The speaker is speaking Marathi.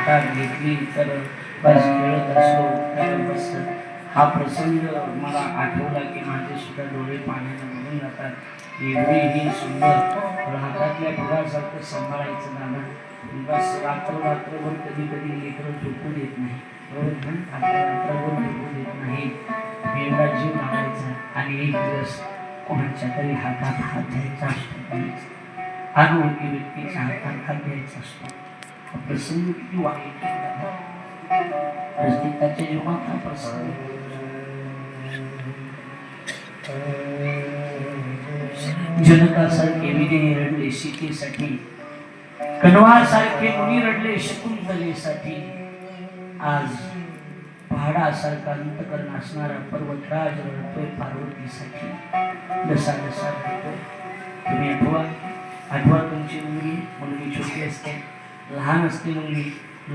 हातात घेतली तर बस खेळत असो तर बस. हा प्रसंग मला आठवला की माझे सुद्धा डोळे पाण्याने भरून जातात. एवढी ही सुंदर हातातल्या फुलासारखं सांभाळायचं नाना बस रात्र रात्रभर कधी कधी लेकरं झोपू देत नाही. बरोबर रात्रभर झोपू देत नाही. एवढा जीव लावायचा आणि एक दिवस कोणाच्या तरी हातात हात द्यायचा असतो अनोळखी व्यक्तीच्या हातात हात द्यायचा असतो. हा प्रसंग किती वाईट आहे. प्रत्येकाच्या जीवनात जनकासारखे विनय रडले सीतेसाठी. कणवासारखे मुनी रडले शकुंतलेसाठी. आज पहाडासारखा अंतकरण असणारा पर्वतराज रडतोय पार्वतीसाठी. दसा दसा रडतोय. तुम्ही आठवा. आठवा तुमची मुलगी. मुलगी छोटी असते. लहान असते मुलगी